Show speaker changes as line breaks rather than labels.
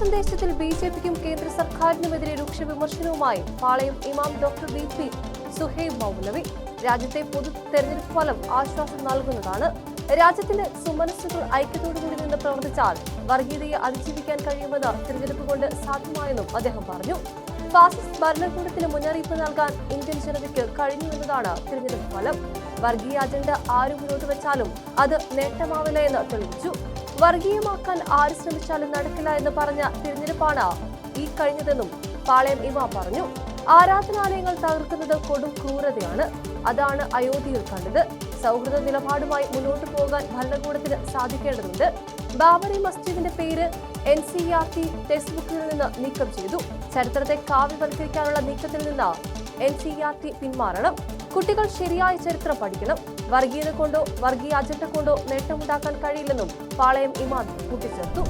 സന്ദേശത്തിൽ B J പിക്കും കേന്ദ്ര സർക്കാരിനുമെതിരെ രൂക്ഷ വിമർശനവുമായി പാളയം ഇമാം ഡോക്ടർ വി പി സുഹൈബ് മൗലവി. രാജ്യത്തെ പൊതു തെരഞ്ഞെടുപ്പ് ഫലം ആശ്വാസം നൽകുന്നതാണ്. രാജ്യത്തിന്റെ സുമനസ്സുകൾ ഐക്യത്തോടുകൂടി നിന്ന് പ്രവർത്തിച്ചാൽ വർഗീയതയെ അതിജീവിക്കാൻ കഴിയുമെന്ന് തിരഞ്ഞെടുപ്പ് കൊണ്ട് സാധ്യമായെന്നും അദ്ദേഹം പറഞ്ഞു. ഫാസിസ്റ്റ് ഭരണകൂടത്തിന് മുന്നറിയിപ്പ് നൽകാൻ ഇന്ത്യൻ ജനതയ്ക്ക് കഴിഞ്ഞുവെന്നതാണ് തിരഞ്ഞെടുപ്പ് ഫലം. വർഗീയ അജണ്ട ആരും മുന്നോട്ട് വെച്ചാലും അത് നേട്ടമാവില്ല എന്ന് തെളിയിച്ചു. വർഗീയമാക്കാൻ ആര് ശ്രമിച്ചാലും നടക്കില്ല എന്ന് പറഞ്ഞ തിരഞ്ഞെടുപ്പാണ് ഈ കഴിഞ്ഞതെന്നും പാളയം ഇമാം പറഞ്ഞു. ആരാധനാലയങ്ങൾ തകർക്കുന്നത് കൊടും ക്രൂരതയാണ്. അതാണ് അയോധ്യയിൽ കണ്ടത്. സൗഹൃദ നിലപാടുമായി മുന്നോട്ട് പോകാൻ ഭരണകൂടത്തിന് സാധിക്കേണ്ടതുണ്ട്. ബാബറി മസ്ജിദിന്റെ പേര് N C R T text ബുക്കിൽ നിന്ന് നീക്കം ചെയ്തു. ചരിത്രത്തെ കാവ്യവൽക്കരിക്കാനുള്ള നീക്കത്തിൽ നിന്ന് എൻ സി ആർ ടി പിന്മാറണം. കുട്ടികൾ ശരിയായ ചരിത്രം പഠിക്കണം. വർഗീയത കൊണ്ടോ വർഗീയ അജണ്ട കൊണ്ടോ നേട്ടമുണ്ടാക്കാൻ കഴിയില്ലെന്നും പാളയം ഇമാദ് കൂട്ടിച്ചേർത്തു.